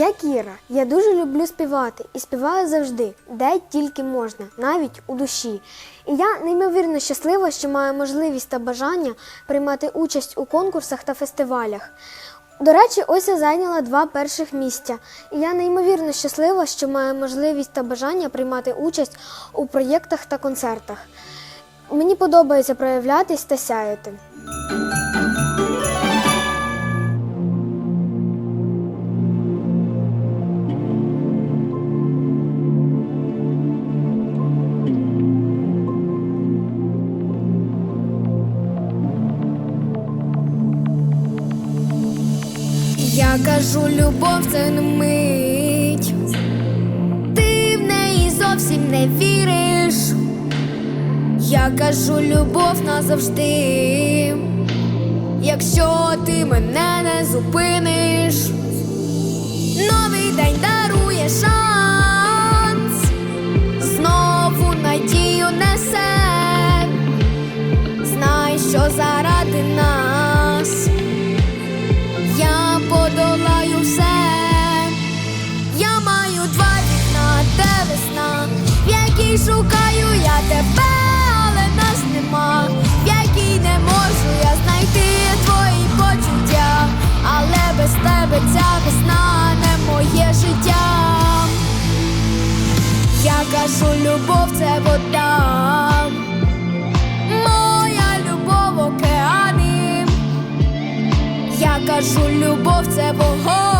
Я Кіра. Я дуже люблю співати і співаю завжди, де тільки можна, навіть у душі. І я неймовірно щаслива, що маю можливість та бажання приймати участь у конкурсах та фестивалях. До речі, ось я зайняла два перших місця, і я неймовірно щаслива, що маю можливість та бажання приймати участь у проєктах та концертах. Мені подобається проявлятись та сяяти. Я кажу, любов це не мить. Ти в неї зовсім не віриш. Я кажу, любов назавжди. Якщо ти мене не зупиниш, шукаю я тебе, але нас нема, в якій не можу я знайти твої почуття, але без тебе ця весна не моє життя. Я кажу, любов це вода, моя любов океани. Я кажу, любов це вогонь,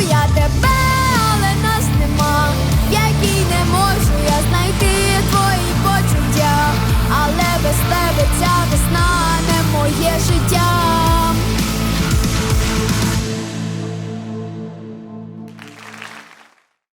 я тебе.